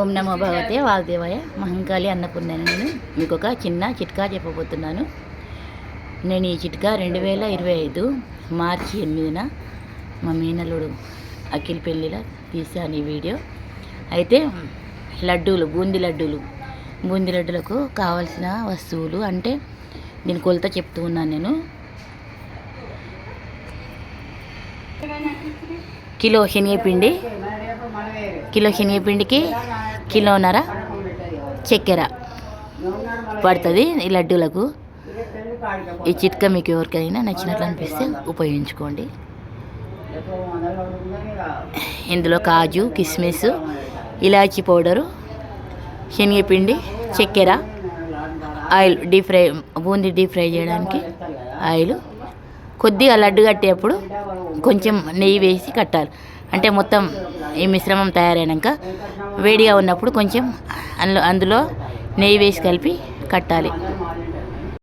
ఓం నమో భగవతే వాసుదేవాయ. మహంకాళి అన్నపూర్ణని నేను. మీకు ఒక చిన్న చిట్కా చెప్పబోతున్నాను. నేను ఈ చిట్కా రెండు వేల ఇరవై ఐదు మార్చి ఎనిమిదిన మా మీనల్లుడు అఖిల్ పెళ్ళిలో తీశాను ఈ వీడియో. అయితే లడ్డూలు బూంది లడ్డూలు బూంది లడ్డూలకు కావాల్సిన వస్తువులు అంటే దీని కొలత చెప్తూ ఉన్నాను నేను. కిలో శనగపిండి కిలో శనగపిండికి కిలోన్నర చక్కెర పడుతుంది ఈ లడ్డూలకు. ఈ చిట్కా మీకు ఎవరికైనా నచ్చినట్లు అనిపిస్తే ఉపయోగించుకోండి. ఇందులో కాజు కిస్మిస్ ఇలాచీ పౌడరు శనగపిండి చక్కెర oil deep fry boondi deep fry చేయడానికి ఆయిల్ కొద్దిగా లడ్డు కట్టేటప్పుడు కొంచెం నెయ్యి వేసి కట్టాలి. అంటే మొత్తం ఈ మిశ్రమం తయారైనాక వేడిగా ఉన్నప్పుడు కొంచెం అందులో అందులో నెయ్యి వేసి కలిపి కట్టాలి.